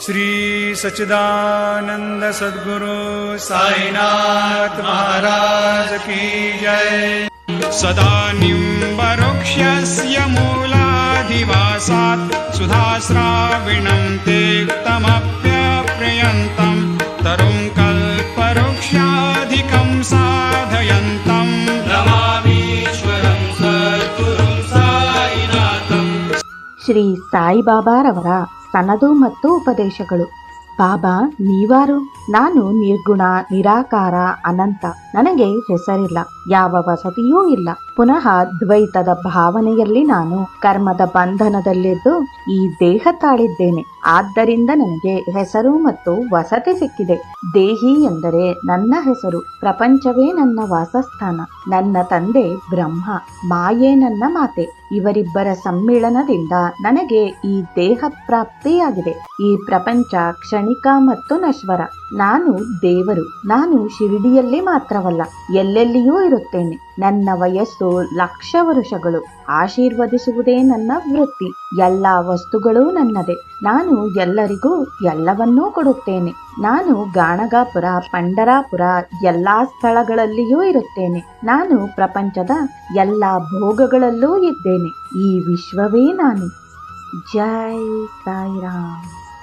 श्री सच्चिदानन्द सद्गुरु की जय। सदा निम्बरुक्षस्य मूलाधिवासात् सुधाश्राविणम् ते तमप्यप्रयन्तम् तरुङ्कल्पवृक्षाधिकम् साधयन्तम् सायिताम् श्री साई बाबा रवरा ಸನದು ಮತ್ತು ಉಪದೇಶಗಳು. ಬಾಬಾ ನೀವಾರು? ನಾನು ನಿರ್ಗುಣ ನಿರಾಕಾರ ಅನಂತ. ನನಗೆ ಹೆಸರಿಲ್ಲ. ಯಾವ ವಸತಿಯೂ ಇಲ್ಲ. ಪುನಃ ದ್ವೈತದ ಭಾವನೆಯಲ್ಲಿ ನಾನು ಕರ್ಮದ ಬಂಧನದಲ್ಲಿದ್ದು ಈ ದೇಹ ತಾಳಿದ್ದೇನೆ. ಆದ್ದರಿಂದ ನನಗೆ ಹೆಸರು ಮತ್ತು ವಸತಿ ಸಿಕ್ಕಿದೆ. ದೇಹಿ ಎಂದರೆ ನನ್ನ ಹೆಸರು, ಪ್ರಪಂಚವೇ ನನ್ನ ವಾಸಸ್ಥಾನ, ನನ್ನ ತಂದೆ ಬ್ರಹ್ಮ, ಮಾಯೆ ನನ್ನ ಮಾತೆ. ಇವರಿಬ್ಬರ ಸಮ್ಮಿಳನದಿಂದ ನನಗೆ ಈ ದೇಹ ಪ್ರಾಪ್ತಿಯಾಗಿದೆ. ಈ ಪ್ರಪಂಚ ಕ್ಷಣಿಕ ಮತ್ತು ನಶ್ವರ. ನಾನು ದೇವರು, ನಾನು ಶಿರಡಿಯಲ್ಲಿ ಮಾತ್ರವಲ್ಲ, ಎಲ್ಲೆಲ್ಲಿಯೂ ಇರುತ್ತೇನೆ. ನನ್ನ ವಯಸ್ಸು ಲಕ್ಷ ವರುಷಗಳು. ಆಶೀರ್ವದಿಸುವುದೇ ನನ್ನ ವೃತ್ತಿ. ಎಲ್ಲ ವಸ್ತುಗಳೂ ನನ್ನದೇ. ನಾನು ಎಲ್ಲರಿಗೂ ಎಲ್ಲವನ್ನೂ ಕೊಡುತ್ತೇನೆ. ನಾನು ಗಾಣಗಾಪುರ, ಪಂಡರಾಪುರ ಎಲ್ಲಾ ಸ್ಥಳಗಳಲ್ಲಿಯೂ ಇರುತ್ತೇನೆ. ನಾನು ಪ್ರಪಂಚದ ಎಲ್ಲ ಭೋಗಗಳಲ್ಲೂ ಇದ್ದೇನೆ. ಈ ವಿಶ್ವವೇ ನಾನು. ಜೈ ಸಾಯಿರಾಮ್.